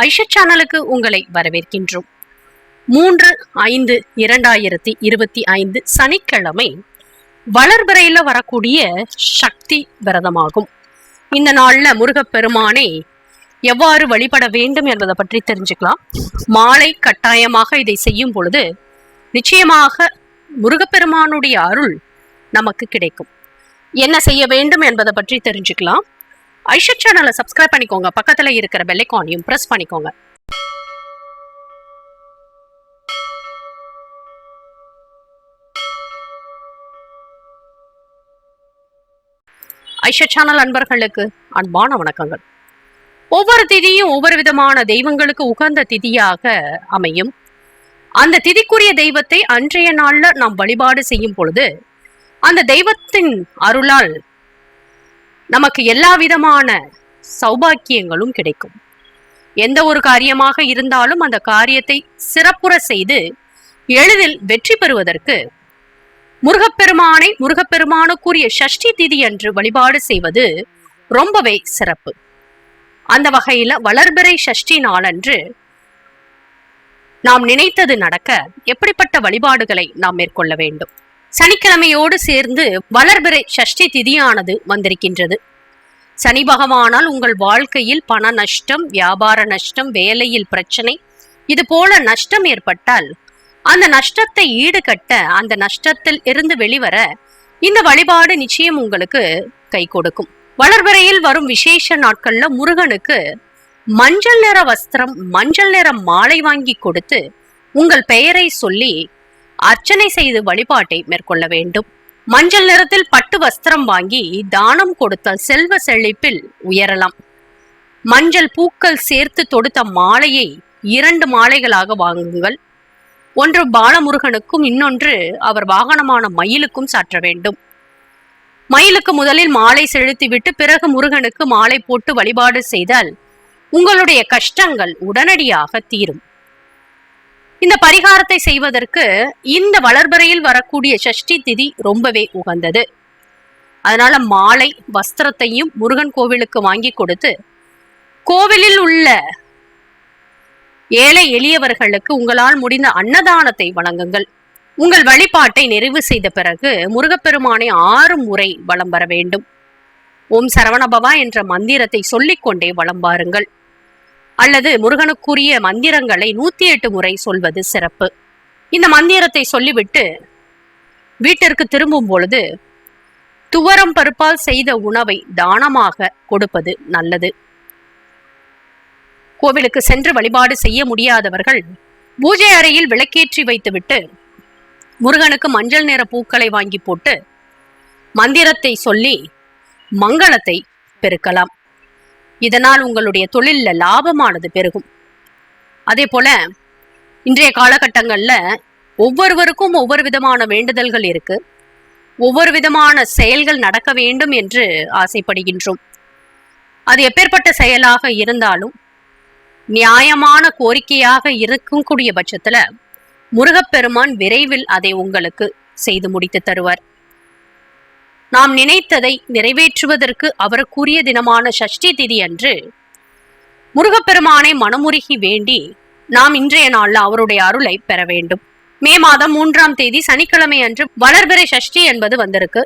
ஐஷா சேனலுக்கு உங்களை வரவேற்கின்றோம். மூன்று ஐந்து இரண்டாயிரத்தி இருபத்தி ஐந்து சனிக்கிழமை வளர்பிறையில வரக்கூடிய சக்தி விரதமாகும். இந்த நாள்ல முருகப்பெருமானை எவ்வாறு வழிபட வேண்டும் என்பதை பற்றி தெரிஞ்சுக்கலாம். மாலை கட்டாயமாக இதை செய்யும் பொழுது நிச்சயமாக முருகப்பெருமானுடைய அருள் நமக்கு கிடைக்கும். என்ன செய்ய வேண்டும் என்பதை பற்றி தெரிஞ்சுக்கலாம். ஐஷா சேனலை சப்ஸ்கிரைப் பண்ணிக்கோங்க. பக்கத்துல இருக்கிற பெல்லைக்கானையும் ப்ரெஸ் பண்ணிக்கோங்க. ஐஷா சேனல் அன்பர்களுக்கு அன்பான வணக்கங்கள். ஒவ்வொரு திதியும் ஒவ்வொரு விதமான தெய்வங்களுக்கு உகந்த திதியாக அமையும். அந்த திதிக்குரிய தெய்வத்தை அன்றைய நாள்ல நாம் வழிபாடு செய்யும் பொழுது அந்த தெய்வத்தின் அருளால் நமக்கு எல்லா விதமான சௌபாக்கியங்களும் கிடைக்கும். எந்த ஒரு காரியமாக இருந்தாலும் அந்த காரியத்தை சிறப்புற செய்து எளிதில் வெற்றி பெறுவதற்கு முருகப்பெருமானை முருகப்பெருமானுக்குரிய சஷ்டி திதி அன்று வழிபாடு செய்வது ரொம்பவே சிறப்பு. அந்த வகையில வளர்பிறை சஷ்டி நாளன்று நாம் நினைத்தது நடக்க எப்படிப்பட்ட வழிபாடுகளை நாம் மேற்கொள்ள வேண்டும்? சனிக்கிழமையோடு சேர்ந்து வளர்பிறை சஷ்டி திதியானது வந்திருக்கின்றது. சனி பகவானால் உங்கள் வாழ்க்கையில் பண நஷ்டம் வியாபார நஷ்டம் வேலையில் பிரச்சனை இது போல நஷ்டம் ஏற்பட்டால் அந்த நஷ்டத்தை ஈடுகட்ட அந்த நஷ்டத்தில் இருந்து வெளிவர இந்த வழிபாடு நிச்சயம் உங்களுக்கு கை கொடுக்கும். வளர்பிறையில் வரும் விசேஷ நாட்கள்ல முருகனுக்கு மஞ்சள் நிற வஸ்திரம் மஞ்சள் நிற மாலை வாங்கி கொடுத்து உங்கள் பெயரை சொல்லி அர்ச்சனை செய்து வழிபாட்டை மேற்கொள்ள வேண்டும். மஞ்சள் நிறத்தில் பட்டு வஸ்திரம் வாங்கி தானம் கொடுத்தால் செல்வ செழிப்பில் உயரலாம். மஞ்சள் பூக்கள் சேர்த்து தொடுத்த மாலையை இரண்டு மாலைகளாக வாங்குங்கள். ஒன்று பாலமுருகனுக்கும் இன்னொன்று அவர் வாகனமான மயிலுக்கும் சாற்ற வேண்டும். மயிலுக்கு முதலில் மாலை செலுத்திவிட்டு பிறகு முருகனுக்கு மாலை போட்டு வழிபாடு செய்தால் உங்களுடைய கஷ்டங்கள் உடனடியாக தீரும். இந்த பரிகாரத்தை செய்வதற்கு இந்த வளர்பறையில் வரக்கூடிய சஷ்டி திதி ரொம்பவே உகந்தது. அதனால மாலை வஸ்திரத்தையும் முருகன் கோவிலுக்கு வாங்கி கொடுத்து கோவிலில் உள்ள ஏழை எளியவர்களுக்கு உங்களால் முடிந்த அன்னதானத்தை வழங்குங்கள். உங்கள் வழிபாட்டை நிறைவு செய்த பிறகு முருகப்பெருமானை ஆறு முறை வலம் வர வேண்டும். ஓம் சரவணபவா என்ற மந்திரத்தை சொல்லிக்கொண்டே வலம் வாருங்கள். அல்லது முருகனுக்குரிய மந்திரங்களை நூத்தி எட்டு முறை சொல்வது சிறப்பு. இந்த மந்திரத்தை சொல்லிவிட்டு வீட்டிற்கு திரும்பும் பொழுது துவரம் பருப்பால் செய்த உணவை தானமாக கொடுப்பது நல்லது. கோவிலுக்கு சென்று வழிபாடு செய்ய முடியாதவர்கள் பூஜை அறையில் விளக்கேற்றி வைத்துவிட்டு முருகனுக்கு மஞ்சள் நிற பூக்களை வாங்கி போட்டு மந்திரத்தை சொல்லி மங்களத்தை பெருக்கலாம். இதனால் உங்களுடைய தொழில்ல லாபமானது பெருகும். அதே போல இன்றைய காலகட்டங்கள்ல ஒவ்வொருவருக்கும் ஒவ்வொரு விதமான வேண்டுதல்கள் இருக்கு. ஒவ்வொரு விதமான செயல்கள் நடக்க வேண்டும் என்று ஆசைப்படுகின்றோம். அது எப்பேற்பட்ட செயலாக இருந்தாலும் நியாயமான கோரிக்கையாக இருக்கக்கூடிய பட்சத்துல முருகப்பெருமான் விரைவில் அதை உங்களுக்கு செய்து முடித்து தருவார். நாம் நினைத்ததை நிறைவேற்றுவதற்கு அவருக்குரிய தினமான சஷ்டி திதி அன்று முருகப்பெருமானை மனமுருகி வேண்டி நாம் இன்றைய நாள்ல அவருடைய அருளை பெற வேண்டும். மே மாதம் மூன்றாம் தேதி சனிக்கிழமை அன்று வளர்பிறை சஷ்டி என்பது வந்திருக்கு.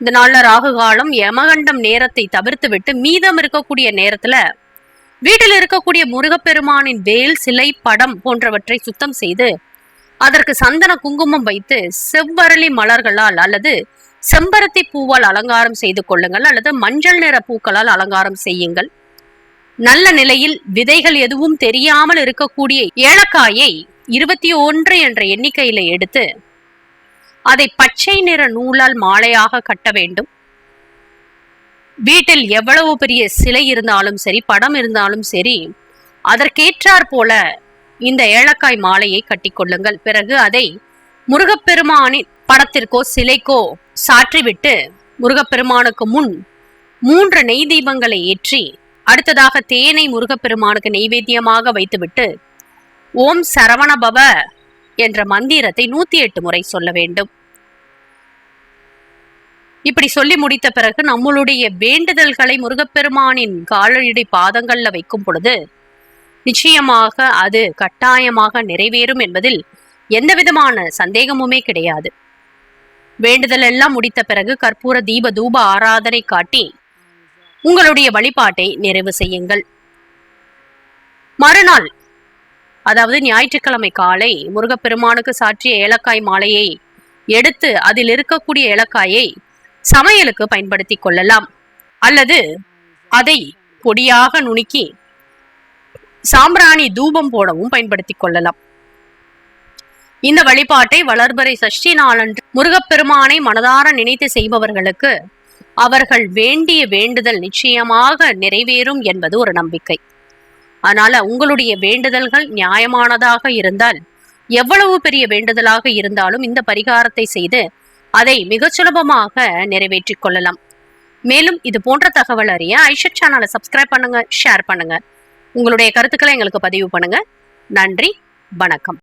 இந்த நாள்ல ராகு காலம் யமகண்டம் நேரத்தை தவிர்த்து விட்டு மீதம் இருக்கக்கூடிய நேரத்துல வீட்டில் இருக்கக்கூடிய முருகப்பெருமானின் வேல் சிலை படம் போன்றவற்றை சுத்தம் செய்து அதற்கு சந்தன குங்குமம் வைத்து செவ்வரளி மலர்களால் அல்லது செம்பருத்தி பூவால் அலங்காரம் செய்து கொள்ளுங்கள் அல்லது மஞ்சள் நிற பூக்களால் அலங்காரம் செய்யுங்கள். நல்ல நிலையில் விதைகள் எதுவும் தெரியாமல் இருக்கக்கூடிய ஏலக்காயை இருபத்தி ஒன்று என்ற எண்ணிக்கையில எடுத்து அதை பச்சை நிற நூலால் மாலையாக கட்ட வேண்டும். வீட்டில் எவ்வளவு பெரிய சிலை இருந்தாலும் சரி படம் இருந்தாலும் சரி அதற்கேற்றாற் போல இந்த ஏலக்காய் மாலையை கட்டிக்கொள்ளுங்கள் பிறகு அதை முருகப்பெருமானின் படத்திற்கோ சிலைக்கோ சாற்றிவிட்டு முருகப்பெருமானுக்கு முன் மூன்று நெய் தீபங்களை ஏற்றி அடுத்ததாக தேனை முருகப்பெருமானுக்கு நெய்வேத்தியமாக வைத்துவிட்டு ஓம் சரவணபவ என்ற மந்திரத்தை நூத்தி எட்டு முறை சொல்ல வேண்டும். இப்படி சொல்லி முடித்த பிறகு நம்மளுடைய வேண்டுதல்களை முருகப்பெருமானின் காலடி பாதங்கள்ல வைக்கும் பொழுது நிச்சயமாக அது கட்டாயமாக நிறைவேறும் என்பதில் எந்த விதமான சந்தேகமுமே கிடையாது. வேண்டுதல் எல்லாம் முடித்த பிறகு கற்பூர தீப தூப ஆராதனை காட்டி உங்களுடைய வழிபாட்டை நிறைவு செய்யுங்கள். மறுநாள் அதாவது ஞாயிற்றுக்கிழமை காலை முருகப்பெருமானுக்கு சாற்றிய ஏலக்காய் மாலையை எடுத்து அதில் இருக்கக்கூடிய ஏலக்காயை சமையலுக்கு பயன்படுத்தி கொள்ளலாம். அல்லது அதை பொடியாக நுணுக்கி சாம்பிராணி தூபம் போடவும் பயன்படுத்தி கொள்ளலாம். இந்த வழிபாட்டை வளர்பறை சஷ்டி நாளன்று முருகப்பெருமானை மனதார நினைத்து செய்பவர்களுக்கு அவர்கள் வேண்டிய வேண்டுதல் நிச்சயமாக நிறைவேறும் என்பது ஒரு நம்பிக்கை. அதனால உங்களுடைய வேண்டுதல்கள் நியாயமானதாக இருந்தால் எவ்வளவு பெரிய வேண்டுதலாக இருந்தாலும் இந்த பரிகாரத்தை செய்து அதை மிகச் சுலபமாக நிறைவேற்றிக் கொள்ளலாம். மேலும் இது போன்ற தகவல் அறிய ஐஷட் சேனலை சப்ஸ்கிரைப் பண்ணுங்க ஷேர் பண்ணுங்க. உங்களுடைய கருத்துக்களை எங்களுக்கு பதிவு பண்ணுங்க. நன்றி வணக்கம்.